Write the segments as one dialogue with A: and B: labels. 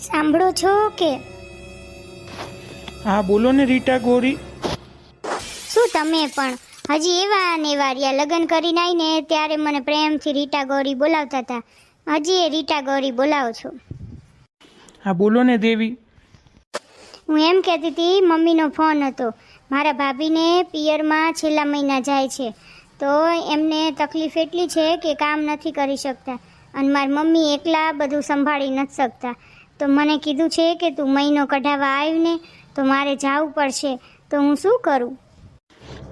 A: સાંભળો છો કે?
B: હા બોલો ને રીટા ગોરી.
A: શું તમે પણ હજી એવા ને વાર્યા લગ્ન કરીને આવીને ત્યારે મને પ્રેમથી રીટા ગોરી બોલાવતા હતા. હજી એ રીટા ગોરી બોલાવો છો.
B: હા બોલો ને દેવી.
A: હું એમ કહેતી હતી મમ્મીનો ફોન હતો. મારા ભાભીને પિયરમાં છેલ્લા મહિના જાય છે. તો એમને તકલીફ એટલી છે કે કામ નથી કરી શકતા. અને મારી મમ્મી એકલા બધું સંભાળી નથી શકતા. તો મને કીધું છે કે તું મહિનો કઢાવવા આવ્યું ને તો મારે જવું પડશે. તો હું શું કરું?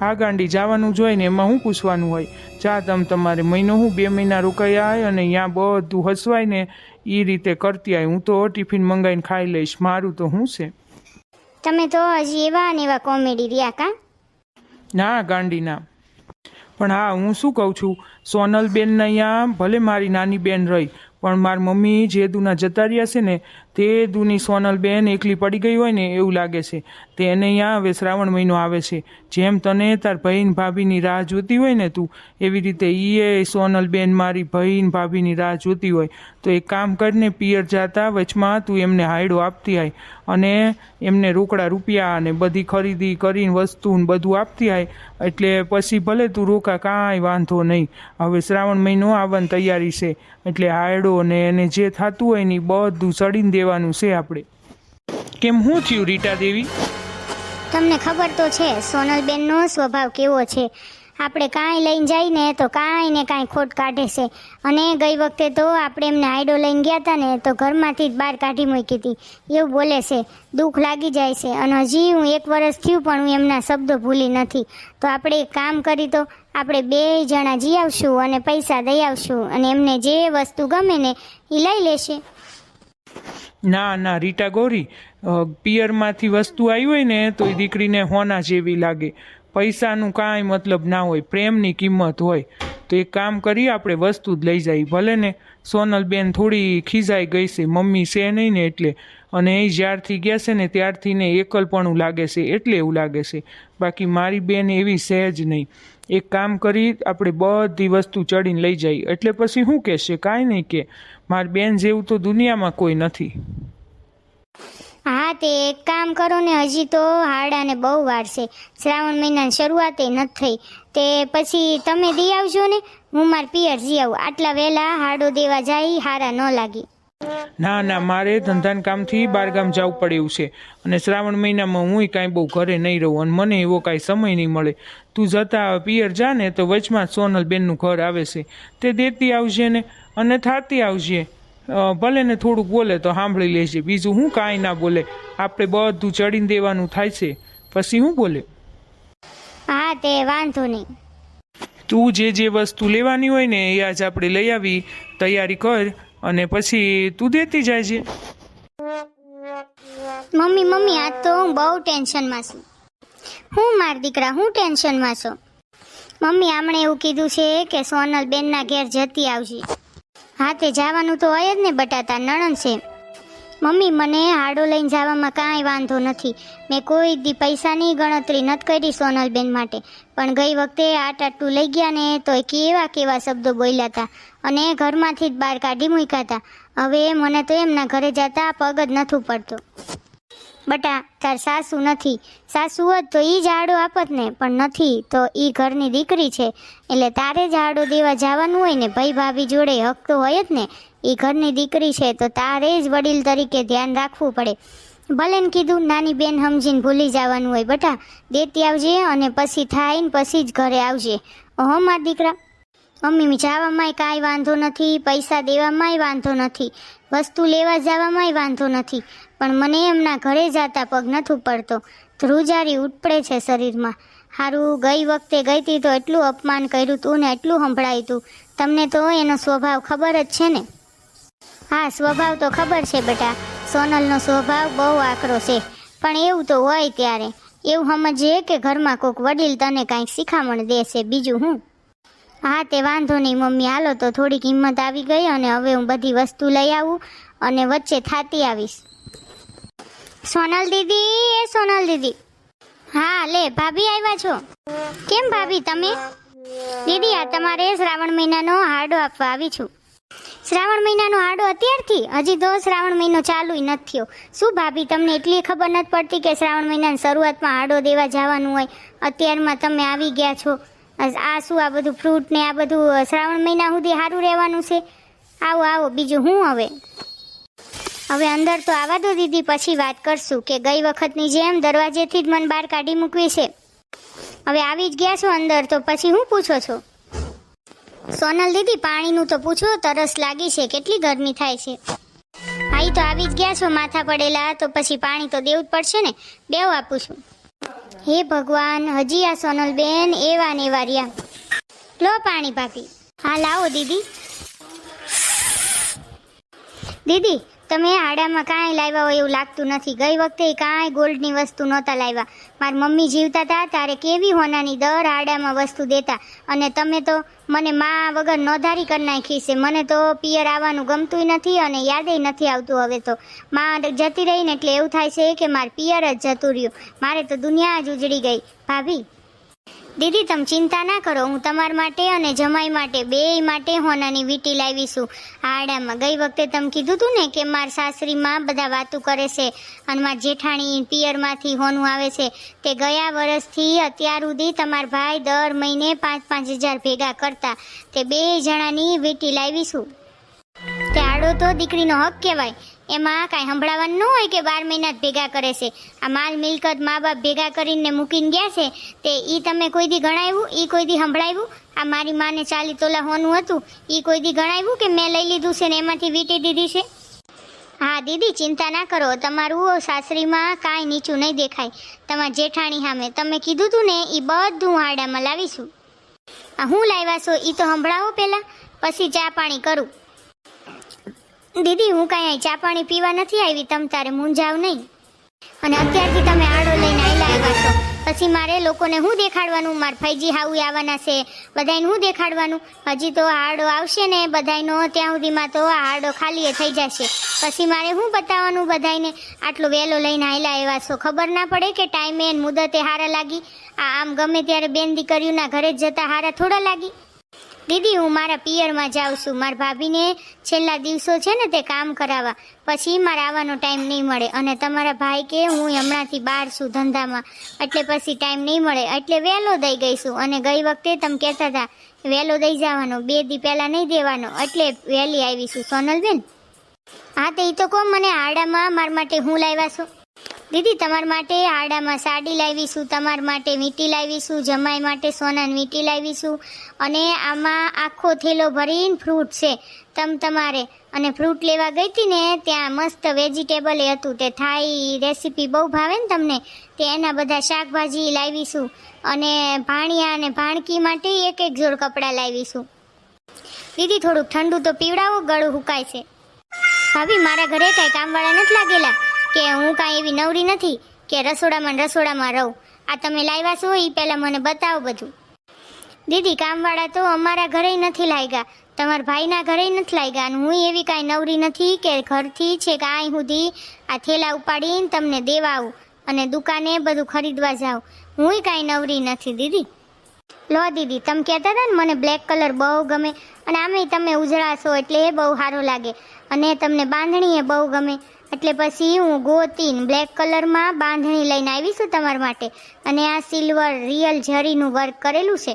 B: હા ગાંડી જવાનું જોઈ ને એમાં હું પૂછવાનું હોય? જા તમ તમારે મહિનો હું બે મહિના રોકાઈ આવે અને અહીંયા બધું હસવાય ને એ રીતે કરતી આવી હું તો ટિફિન મંગાવીને ખાઈ લઈશ. મારું તો શું છે?
A: તમે તો હજી એવા ને એવા કોમેડી રહ્યા કા?
B: ના ગાંડી ના. પણ હા હું શું કહું છું? સોનલબેન અહીંયા ભલે મારી નાની બેન રહી પણ મારી મમ્મી જે દુના જતા રહ્યા છે ને તે દુની સોનલબેન એકલી પડી ગઈ હોય ને એવું લાગે છે. તે એને અહીંયા હવે શ્રાવણ મહિનો આવે છે. જેમ તને તાર ભાઈન ભાભીની રાહ જોતી હોય ને તું, એવી રીતે ઈએ સોનલબેન મારી ભાઈન ભાભીની રાહ જોતી હોય. તો એક કામ કરીને, પિયર જાતા વચમાં તું એમને હાયડો આપતી આય અને એમને રોકડા રૂપિયા અને બધી ખરીદી કરીને વસ્તુ ને બધું આપતી આય. એટલે પછી ભલે તું રોકા, કાંઈ વાંધો નહીં. હવે શ્રાવણ મહિનો આવવાની તૈયારી છે. એટલે હાયડો ને એને જે થતું હોય ને બધું ચડીને દેવાનું છે આપણે. કેમ હું થયું રીટા દેવી?
A: તમને ખબર તો છે, સોનલબેનનો સ્વભાવ કેવો છે. આપણે કાંઈ લઈને જઈને તો કાંઈ ને કાંઈ ખોટ કાઢે છે. અને ગઈ વખતે તો આપણે એમને આઈડો લઈને ગયા હતા ને તો ઘરમાંથી જ બહાર કાઢી મૂકી હતી. એવું બોલે છે, દુઃખ લાગી જાય છે. અને હજી હું એક વર્ષ થયું પણ હું એમના શબ્દો ભૂલી નથી. તો આપણે એક કામ કરી તો આપણે બે જણા જી આવશું અને પૈસા દઈ આવશું. અને એમને જે વસ્તુ ગમે ને એ લઈ લેશે.
B: ના ના, રીટા ગોરી પિયરમાંથી વસ્તુ આવી હોય ને, તો એ દીકરીને હોના જેવી લાગે. પૈસાનું કાંઈ મતલબ ના હોય, પ્રેમની કિંમત હોય. તો એક કામ કરી આપણે વસ્તુ જ લઈ જાય. ભલે ને સોનલબેન થોડી ખીજાઈ ગઈ છે, મમ્મી છે નહીં ને એટલે. અને એ જ્યારથી ગયા છે ને, ત્યારથી ને એકલપણું લાગે છે, એટલે એવું લાગે છે. બાકી મારી બેન એવી સહેજ નહીં. એક કામ કરી, આપણે બધી વસ્તુ ચડીને લઈ જઈએ એટલે પછી શું કહેશે? કાંઈ નહીં કે, મારી બેન જેવું તો દુનિયામાં કોઈ નથી.
A: હા, તે એક કામ કરો ને હજી તો હાડાને બહુ વાર છે. શ્રાવણ મહિનાની શરૂઆતે નથી થઈ. તે પછી તમે દઈ આવજો ને, હું માર પિયર જઈ આવું. આટલા વહેલા હાડો દેવા જાય, હારા ન લાગી.
B: ના ના મારે ધંધાન કામથી બારગામ જવું પડે એવું છે. અને શ્રાવણ મહિનામાં હું કાંઈ બહુ ઘરે નહીં રહું અને મને એવો કાંઈ સમય નહીં મળે. તું જતા પિયર જા ને તો વચમાં સોનલબેનનું ઘર આવે છે. તે દેતી આવજે ને અને થાતી આવજે. ભલે ને થોડુંક બોલે તો સાંભળી લેજે. બીજું હું કાંઈ ના બોલે. આપણે બધું ચડીને દેવાનું થાય છે. પછી હું બોલે?
A: હા તે વાંધો નહીં.
B: તું જે જે વસ્તુ લેવાની હોય ને એ આજ આપણે લઈ આવી. તૈયારી કર. અને પછી તું દેતી જાય છે.
A: મમ્મી મમ્મી આજ તો હું બહુ ટેન્શનમાં છું. હું માર દીકરા, હું ટેન્શનમાં છું. મમ્મી, આમણે એવું કીધું છે કે સોનલ બેનના ઘેર જતી આવજે. હા તે જવાનું તો હોય જ ને બટાટા, નણંદ છે. મમ્મી, મને હાડો લઈને જવામાં કાંઈ વાંધો નથી. મેં કોઈ દી પૈસાની ગણતરી નથી કરી સોનલબેન માટે. પણ ગઈ વખતે આટ ટાટું લઈ ગયા ને તો કેવા કેવા શબ્દો બોલ્યા હતા અને ઘરમાંથી જ બહાર કાઢી મૂક્યા હતા હવે મને તો એમના ઘરે જતા પગ જ નથી પડતો બટા, તાર સાસુ નથી. સાસુ હોત તો એ જ આડો આપત ને પણ નથી તો એ ઘરની દીકરી છે. એટલે તારે જ આડો દેવા જવાનું હોય ને, ભાઈ ભાભી જોડે હક તો હોય જ ને. ઈ ઘરની દીકરી છે, તો તારે જ વડીલ તરીકે ધ્યાન રાખવું પડે. ભલે કીધું, નાની બેન સમજીને ભૂલી જવાનું હોય બટા, દેતી આવજે અને પછી થાય ને પછી જ ઘરે આવજે. હો માર દીકરા. મમ્મી જવામાંય કાંઈ વાંધો નથી, પૈસા દેવામાંય વાંધો નથી, વસ્તુ લેવા જવામાંય વાંધો નથી, પણ મને એમના ઘરે જતા પગ નથી પડતો ધ્રુજારી ઉટપડે છે શરીરમાં. હારું, ગઈ વખતે ગઈ હતી તો એટલું અપમાન કર્યું તું ને એટલું સંભળાયું તું. તમને તો એનો સ્વભાવ ખબર જ છે ને. હા, સ્વભાવ તો ખબર છે બેટા. સોનલનો સ્વભાવ બહુ આકરો છે. પણ એવું તો હોય ત્યારે. એવું સમજીએ કે ઘરમાં કોઈક વડીલ તને કાંઈક શિખામણ દેશે, બીજું હું? હા, તે વાંધો નહીં, મમ્મી. હાલો તો થોડીક હિંમત આવી ગઈ અને હવે હું બધી વસ્તુ લઈ આવું અને વચ્ચે થાતી આવીશ. સોનલ દીદી, એ સોનલ દીદી. હા, લે, ભાભી આવ્યા છો? કેમ ભાભી તમે? દીદી, આ તમારે શ્રાવણ મહિનાનો હાડો આપવા આવી છું. શ્રાવણ મહિનાનો આડો અત્યારથી? હજી તો શ્રાવણ મહિનો ચાલુ નથી શું ભાભી, તમને એટલી ખબર નથી પડતી કે શ્રાવણ મહિનાની શરૂઆતમાં આડો દેવા જવાનું હોય? અત્યારમાં તમે આવી ગયા છો. આ શું આ બધું ફ્રૂટ ને આ બધું શ્રાવણ મહિના સુધી સારું રહેવાનું છે? આવો આવો, બીજું હું હવે? હવે અંદર તો આવા દો દીદી, પછી વાત કરશું કે ગઈ વખતની જેમ દરવાજેથી જ મને બહાર કાઢી મૂકવી છે. હવે આવી જ ગયા છો અંદર, તો પછી હું પૂછો છો? સોનલ દીદી, પાણીનું તો પૂછો, તરસ લાગી છે, કેટલી ગરમી થાય છે. ભાઈ તો આવી જ ગયા છો, માથા પડેલા, તો પછી પાણી તો દેવું જ પડશે ને. બેવ આપું છું. હે ભગવાન, હજી આ સોનલ બેન એવા ને એવા રહ્યા. લો પાણી ભાભી. હા, લાવો દીદી. દીદી તમે આડામાં કાંઈ લાવ્યા હોય એવું લાગતું નથી. ગઈ વખતે કાંઈ ગોલ્ડની વસ્તુ નહોતા લાવ્યા. મારી મમ્મી જીવતા હતા તારે કેવી હોનાની દર આડામાં વસ્તુ દેતા? અને તમે તો મને મા વગર નોંધારી કરી નાખી છે. મને તો પિયર આવવાનું ગમતુંય નથી અને યાદેય નથી આવતું હવે તો. માં જતી રહીને એટલે એવું થાય છે કે મારે પિયર જ જતું રહ્યું. મારે તો દુનિયા જ ઉજળી ગઈ. ભાભી દીદી, તમે ચિંતા ના કરો, હું તમારા માટે અને જમાઈ માટે, બેય માટે હોનાની વીટી લાવીશું. આડામાં ગઈ વખતે તમે કીધું હતું ને કે મારા સાસરીમાં બધા વાતું કરે છે અને મારા જેઠાણી પિયરમાંથી હોનું આવે છે. તે ગયા વર્ષથી અત્યાર સુધી તમારા ભાઈ દર મહિને પાંચ પાંચ હજાર ભેગા કરતા. તે બે જણાની વીટી લાવીશું. તે આડો તો દીકરીનો હક કહેવાય. એમાં કાંઈ સંભળાવવાનું ન હોય કે બાર મહિના જ ભેગા કરે છે. આ માલ મિલકત મા બાપ ભેગા કરીને મૂકીને ગયા છે, તે ઈ તમે કોઈ દી ગણાવ્યું, ઈ કોઈ દી સંભળાવ્યું? આ મારી માને ચાલી તોલા હોનું હતું, ઈ કોઈ દી ગણાવ્યું કે મેં લઈ લીધું છે ને એમાંથી વીટી દીધી છે? હા, દીદી, ચિંતા ના કરો. તમારું સાસરીમાં કાંઈ નીચું નહીં દેખાય. તમારા જેઠાણી સામે. તમે કીધું તું ને એ બધું હાડામાં લાવીશું. હું લાવ્યા છો? એ તો સંભળાવો પહેલાં પછી ચા પાણી કરું. દીદી, હું કાંઈ ચા પાણી પીવા નથી આવી, તમ તારે મૂંઝાવ નહીં. અને અત્યારથી તમે આડો લઈને આયલા આવ્યા છો. પછી મારે લોકોને હું દેખાડવાનું? મારે ફૈજી હાઉ આવવાના છે. બધાને હું દેખાડવાનું? હજી તો આડો આવશે ને, બધાયનો ત્યાં સુધીમાં તો આ આડો ખાલી થઈ જશે. પછી મારે હું બતાવવાનું બધાયને? આટલો વહેલો લઈને આયલા આવ્યા છો. ખબર ના પડે કે ટાઈમે મુદતે હારા લાગી? આ આમ ગમે ત્યારે બેન દીકરીઓના ઘરે જ જતા હારા થોડા લાગી? દીદી, હું મારા પિયરમાં જાઉં છું. મારા ભાભીને છેલ્લા દિવસો છે ને તે કામ કરાવવા. પછી મારે આવવાનો ટાઈમ નહીં મળે અને તમારા ભાઈ કે હું હમણાંથી બહાર છું ધંધામાં. એટલે પછી ટાઈમ નહીં મળે. એટલે વહેલો દઈ ગઈ છું. અને ગઈ વખતે તમે કહેતા હતા, વહેલો દઈ જવાનો. બે દી પહેલાં નહીં દેવાનો. એટલે વહેલી આવી છું સોનલબેન. હા, તો તો કહો મને આડામાં મારા માટે હું લાવ્યા છો? દીદી, તમારા માટે આડામાં સાડી લાવીશું, તમારા માટે વીંટી લાવીશું, જમાઈ માટે સોનાની વીંટી લાવીશું. અને આમાં આખો થેલો ભરીને ફ્રૂટ છે, તમ તમારે. અને ફ્રૂટ લેવા ગઈ હતી ને, ત્યાં મસ્ત વેજીટેબલ એ હતું. તે થાઈ રેસીપી બહુ ભાવે ને તમને? તે એના બધા શાકભાજી લાવીશું. અને ભાણિયા અને ભાણકી માટે એક એક જોડ કપડાં લાવીશું. દીદી, થોડુંક ઠંડુ તો પીવડાવો, ગળું હુકાય છે. ભાભી, મારા ઘરે કાંઈ કામવાળા નથી લાગેલા. કે હું કાંઈ એવી નવરી નથી કે રસોડામાં રસોડામાં રહું. આ તમે લાવ્યા છો એ પહેલાં મને બતાવો બધું. દીદી, કામવાળા તો અમારા ઘરે નથી લાગ્યા. તમારા ભાઈના ઘરે નથી લાગ્યા અને હું એવી કાંઈ નવરી નથી કે ઘરથી છે કે સુધી આ થેલા ઉપાડીને તમને દેવા આવું અને દુકાને બધું ખરીદવા જાઉં. હુંય કાંઈ નવરી નથી, દીદી. લો, દીદી, તમે કહેતા હતા ને મને બ્લેક કલર બહુ ગમે અને આમેય તમે ઉજળા છો એટલે એ બહુ સારો લાગે અને તમને બાંધણી એ બહુ ગમે. એટલે પછી હું ગોતીન બ્લેક કલરમાં બાંધણી લઈને આવી છું તમારા માટે. અને આ સિલ્વર રિયલ જરીનું વર્ક કરેલું છે.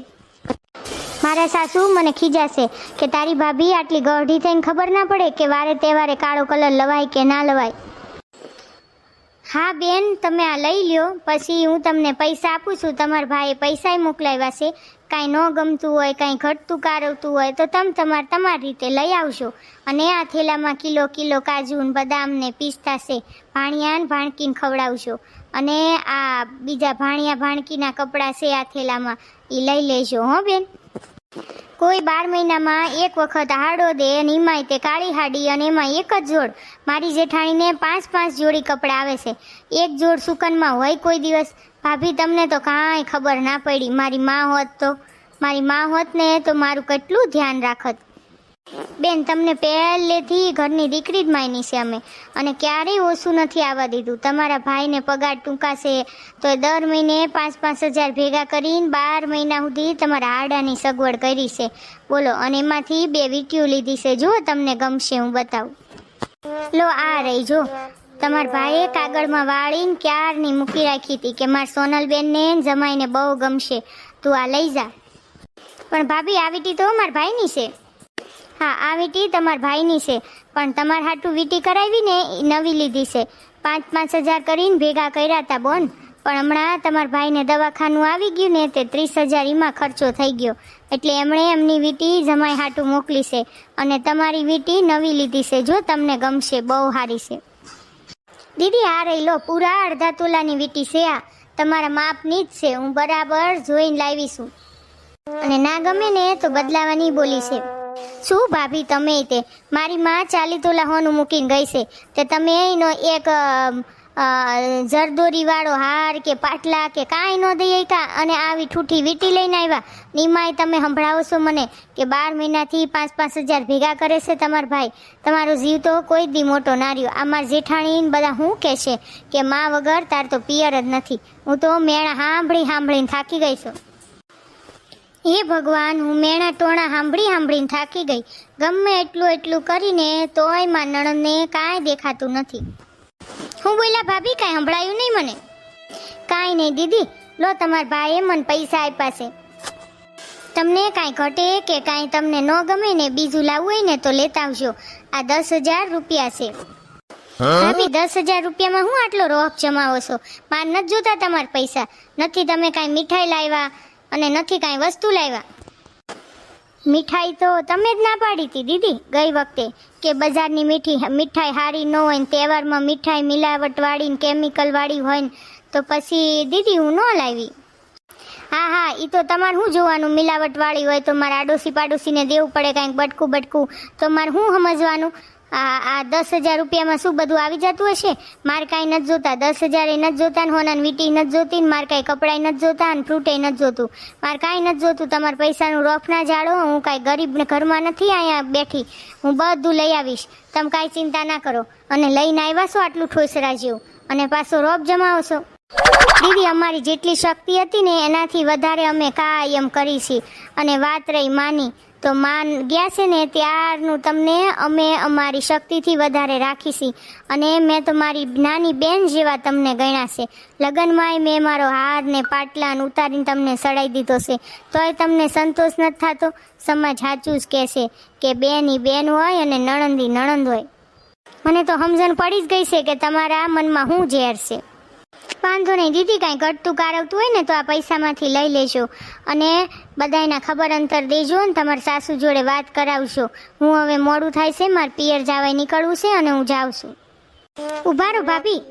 A: મારા સાસુ મને ખીજાશે કે તારી ભાભી આટલી ગઢી થઈને ખબર ના પડે કે વારે તહેવારે કાળો કલર લવાય કે ના લવાય. હા બેન, તમે આ લઈ લ્યો. પછી હું તમને પૈસા આપું છું. તમારા ભાઈએ પૈસાય મોકલાવ્યા છે. કાંઈ ન ગમતું હોય, કાંઈ ઘટતું કારવતું હોય, તો તમે તમારે તમારી રીતે લઈ આવશો અને આ થેલામાં કિલો કિલો કાજુ ને બદામ ને પિસ્તા છે, ભાણિયા ભાણકીને ખવડાવશો અને આ બીજા ભાણિયા ભાણકીના કપડાં છે આ થેલામાં એ લઈ લેજો, હો બેન. કોઈ બાર મહિનામાં એક વખત હાડો દે, અને એમાંય તે કાળી હાડી, અને એમાં એક જ જોડ. મારી જેઠાણીને પાંચ પાંચ જોડી કપડાં આવે છે. એક જોડ સુકનમાં હોય કોઈ દિવસ. ભાભી, તમને તો કાંઈ ખબર ના પડી. મારી મા હોત તો, મારી મા હોત ને તો મારું કેટલું ધ્યાન રાખત. બેન, તમને પહેલેથી ઘરની દીકરી જ માની છે અમે. અને ક્યારેય ઓછું નથી આવવા દીધું. તમારા ભાઈને પગાર ટૂંકાશે તો દર મહિને પાંચ પાંચ હજાર ભેગા કરીને બાર મહિના સુધી તમારા આડાની સગવડ કરી છે. બોલો, અને એમાંથી બે વીટીઓ લીધી છે. જો તમને ગમશે, હું બતાવું. લો, આ રહી જો તમારા ભાઈએ કાગળમાં વાળીને ક્યારની મૂકી રાખી હતી કે મારા સોનલબેનને જમાઈને બહુ ગમશે. તું આ લઈ જા. પણ ભાભી આવી વીટી તો મારા ભાઈની છે. હા, આ વીંટી તમારા ભાઈની છે. પણ તમારે હાટું વીંટી કરાવી ને નવી લીધી છે. પાંચ પાંચ હજાર કરીને ભેગા કર્યા હતા બોન. પણ હમણાં તમારા ભાઈને દવાખાનું આવી ગયું ને તે ત્રીસ હજાર એમાં ખર્ચો થઈ ગયો. એટલે એમણે એમની વીંટી જમાઈ હાટું મોકલી છે. અને તમારી વીંટી નવી લીધી છે. જો તમને ગમશે, બહુ સારી છે. દીદી, આ રહી લો. પૂરા અડધા તોલાની વીંટી છે આ. તમારા માપની જ છે. હું બરાબર જોઈને લાવીશું. અને ના ગમે ને તો બદલાવાની બોલી છે. શું ભાભી તમે તે? મારી માં ચાલી તોલા હોનું મૂકીને ગઈ છે. તે તમે એનો એક અ, અ, જરદોરી વાળો હાર કે પાટલા કે કાંઈ ન દઈ કા અને આવી ઠૂઠી વીટી લઈને આવ્યા નિમાય તમે સંભળાવો છો મને કે બાર મહિનાથી પાંચ પાંચ હજાર ભેગા કરે છે તમારો ભાઈ. તમારો જીવ તો કોઈ દી મોટો ના રહ્યો. આમાં જેઠાણીને જેઠાણી બધા શું કહેશે કે માં વગર તાર તો પિયર જ નથી. હું તો મેળા સાંભળી સાંભળીને થાકી ગઈ છું. હે ભગવાન હું મેણા ટોણા સાંભળી સાંભળીને થાકી ગઈ. ગમે એટલું એટલું કરીને તોયમાં નણંદને કાંઈ દેખાતું નથી. હું બોલ્યા ભાભી કાંઈ સંભળાયું નહીં મને? કાંઈ નહીં દીદી. લો તમારા ભાઈએ મને પૈસા આપ્યા છે. તમને કાંઈ ઘટે કે કાંઈ તમને ન ગમે ને બીજું લાવવું હોય ને તો લેતા આવજો. આ દસ હજાર રૂપિયા છે. ભાભી દસ હજાર રૂપિયામાં હું આટલો રોફ જમાવો છો? માર નથી જોતા તમારા પૈસા. નથી તમે કાંઈ મીઠાઈ લાવ્યા અને નથી કાંઈ વસ્તુ લાવ્યા. મીઠાઈ તો તમે જ ના પાડી હતી, દીદી, ગઈ વખતે કે બજારની મીઠી મીઠાઈ સારી ન હોય ને તહેવારમાં મીઠાઈ મિલાવટવાળી ને કેમિકલવાળી હોય ને તો પછી દીદી હું ન લાવી. હા હા એ તો તમારે શું જોવાનું? મિલાવટવાળી હોય તો મારે આડોશી પાડોશીને દેવું પડે કાંઈક બટકું બટકું તો મારે શું સમજવાનું? આ આ દસ હજાર રૂપિયામાં શું બધું આવી જતું હશે? મારે કાંઈ નથી જોતા. દસ હજાર એ નથી જોતા ને હોના વીટી નથી જોતી ને મારે કાંઈ કપડાય નથી જોતા ને ફ્રૂટે નથી જોતું. મારે કાંઈ નથી જોતું. તમારા પૈસાનું રોફ ના જાળો હું કાંઈ ગરીબ ઘરમાં નથી અહીંયા બેઠી. હું બધું લઈ આવીશ. તમે કાંઈ ચિંતા ના કરો. અને લઈને આવ્યા છો આટલું ઠોસરા જેવું અને પાછો રોફ જમાવો છો. દીદી, અમારી જેટલી શક્તિ હતી ને એનાથી વધારે અમે કાયમ કરી છે અને વાત રહી માની. તો માન ગયા છે ને ત્યારનું તમને અમે અમારી શક્તિથી વધારે રાખીશી. અને મેં તો મારી નાની બેન જેવા તમને ગણ્યા છે. લગ્નમાંય મેં મારો હાર ને પાટલાન ઉતારીને તમને સડાઈ દીધો છે. તોય તમને સંતોષ નથી થતો? સમાજ સાચું જ કહેશે કે બેની બેન હોય અને નણંદી નણંદ હોય. મને તો સમજણ પડી જ ગઈ છે કે તમારા મનમાં શું ઝેર છે. વાંધો નહીં. દીદી કાંઈ ઘટતું કારવતું હોય ને તો આ પૈસામાંથી લઈ લેજો અને બધાયના ખબર અંતર દેજો ને તમારા સાસુ જોડે વાત કરાવશો હું હવે મોડું થાય છે, મારે પિયર જવાય નીકળવું છે અને હું જાઉં છું. ઉભારો ભાભી.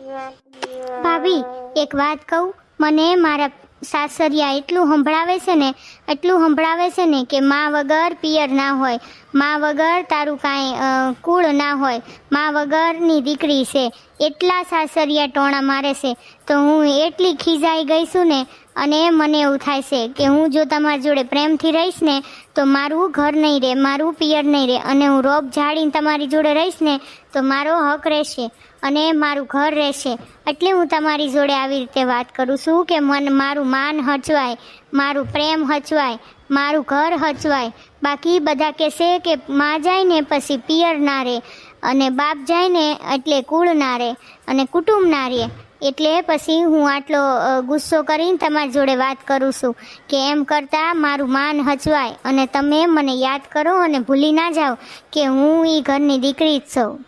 A: ભાભી, એક વાત કહું. મને મારા સાસરિયા એટલું સંભળાવે છે ને, એટલું સંભળાવે છે ને કે માં વગર પિયર ના હોય. માં વગર તારું કાંઈ કુળ ના હોય. માં વગરની દીકરી છે. એટલા સાસરિયા ટોણા મારે છે. તો હું એટલી ખીજાઈ ગઈ છું ને, અને મને એવું થાય છે કે હું જો તમારી જોડે પ્રેમથી રહીશ ને, તો મારું ઘર નહીં રહે મારું પિયર નહીં રહે અને હું રોપ ઝાડીને તમારી જોડે રહીશ ને, તો મારો હક રહેશે. અને મારું ઘર રહેશે. એટલે હું તમારી જોડે આવી રીતે વાત કરું છું કે મન મારું માન હચવાય, મારું પ્રેમ હચવાય, મારું ઘર હચવાય. બાકી બધા કહેશે કે માં જાય ને પછી પિયર ના રહે અને બાપ જાય ને એટલે કુળ ના રહે અને કુટુંબ ના રહે એટલે પછી હું આટલો ગુસ્સો કરીને તમારી જોડે વાત કરું છું કે એમ કરતાં મારું માન હચવાય અને તમે મને યાદ કરો અને ભૂલી ના જાઓ કે હું એ ઘરની દીકરી જ છું.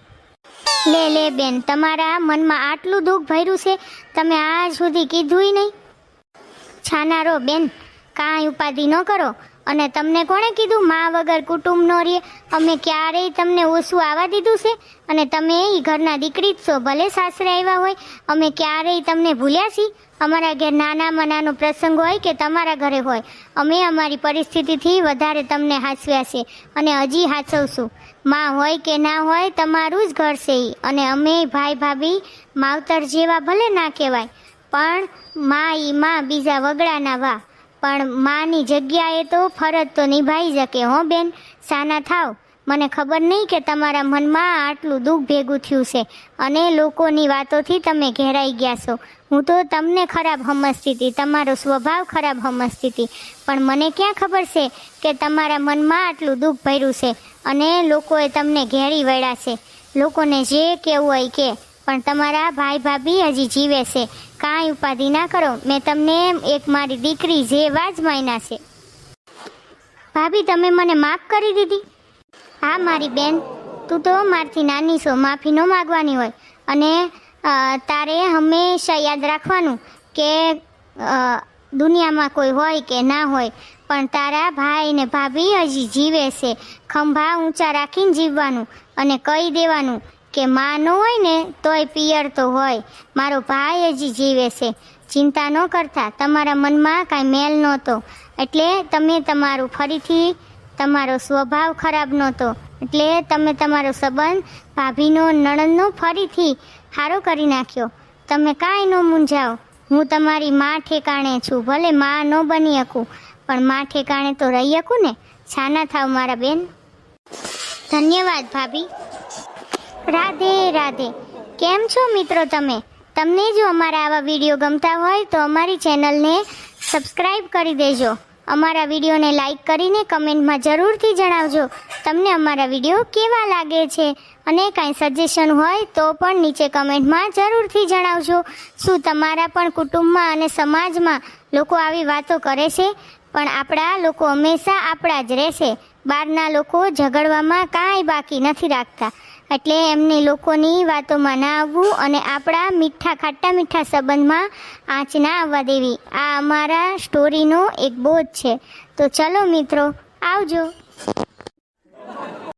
A: લે લે, બેન, તમારા મનમાં આટલું દુઃખ ભર્યું છે, તમે આ સુધી કીધુંય નહીં. છાનારો, બેન, કાંઈ ઉપાધિ ન કરો. અને તમને કોણે કીધું? મા વગર કુટુંબ નો રે અમે ક્યારેય તમને ઓછું આવવા દીધું છે. અને તમે એ ઘરના દીકરી જ છો. ભલે સાસરે આવ્યા હોય. અમે ક્યારેય તમને ભૂલ્યા છીએ. અમારા ઘેર નાનામાં નાનો પ્રસંગ હોય કે તમારા ઘરે હોય. અમે અમારી પરિસ્થિતિથી વધારે તમને હાચવ્યા છે અને હજી હાચવશું માં હોય કે ના હોય તમારું જ ઘર છે એ અને અમે ભાઈ ભાભી માવતર જેવા ભલે ના કહેવાય. પણ માં ઈ માં બીજા વગડાના વા પણ માની જગ્યાએ તો ફરજ તો નિભાઈ શકે, હો બેન? સાના થાવ. મને ખબર નહીં કે તમારા મનમાં આટલું દુઃખ ભેગું થયું છે. અને લોકોની વાતોથી તમે ઘેરાઈ ગયા છો. હું તો તમને ખરાબ સમજતી હતી, તમારો સ્વભાવ ખરાબ સમજતી હતી. પણ મને ક્યાં ખબર છે કે તમારા મનમાં આટલું દુઃખ ભર્યું છે અને લોકોએ તમને ઘેરી વળ્યા છે? લોકોને જે કહેવું હોય કે પણ તમારા ભાઈ ભાભી હજી જીવે છે. કાંઈ ઉપાધિ ના કરો. મેં તમને એક મારી દીકરી જેવા જ માયના છે. ભાભી, તમે મને માફ કરી દીધી? હા, મારી બેન. તું તો મારથી નાની છો, માફી ન માગવાની હોય. અને તારે હંમેશા યાદ રાખવાનું કે દુનિયામાં કોઈ હોય કે ના હોય, પણ તારા ભાઈ ને ભાભી હજી જીવે છે. ખંભા ઊંચા રાખીને જીવવાનું અને કહી દેવાનું કે માં ન હોય ને, તોય પિયર તો હોય. મારો ભાઈ હજી જીવે છે. ચિંતા ન કરતા. તમારા મનમાં કાંઈ મેલ નહોતો. એટલે તમે તમારું ફરીથી, તમારો સ્વભાવ ખરાબ નહોતો. એટલે તમે તમારો સંબંધ ભાભીનો, નણંદનો ફરીથી સારો કરી નાખ્યો. તમે કાંઈ ન મૂંઝાઓ. હું તમારી માં ઠેકાણે છું. ભલે માં ન બની શકું, પણ માં ઠેકાણે તો રહી શકું ને? છાના થાવ મારા બેન. ધન્યવાદ, ભાભી. રાધે રાધે. કેમ છો મિત્રો તમે? તમને જો અમારા આવા વીડિયો ગમતા હોય તો અમારી ચેનલને સબસ્ક્રાઈબ કરી દેજો. અમારા વિડીયોને લાઈક કરીને કમેન્ટમાં જરૂરથી જણાવજો તમને અમારા વીડિયો કેવા લાગે છે અને કાંઈ સજેશન હોય તો પણ નીચે કમેન્ટમાં જરૂરથી જણાવજો. શું તમારા પણ કુટુંબમાં અને સમાજમાં લોકો આવી વાતો કરે છે? પણ આપણા લોકો હંમેશા આપણા જ રહેશે. બહારના લોકો ઝઘડવામાં કાંઈ બાકી નથી રાખતા. એટલે એમને લોકોની વાતોમાં ના આવવું અને આપણા મીઠા, ખાટા મીઠા સંબંધમાં આંચ ના આવવા દેવી. આ અમારા સ્ટોરીનો એક બોધ છે. તો ચલો મિત્રો, આવજો.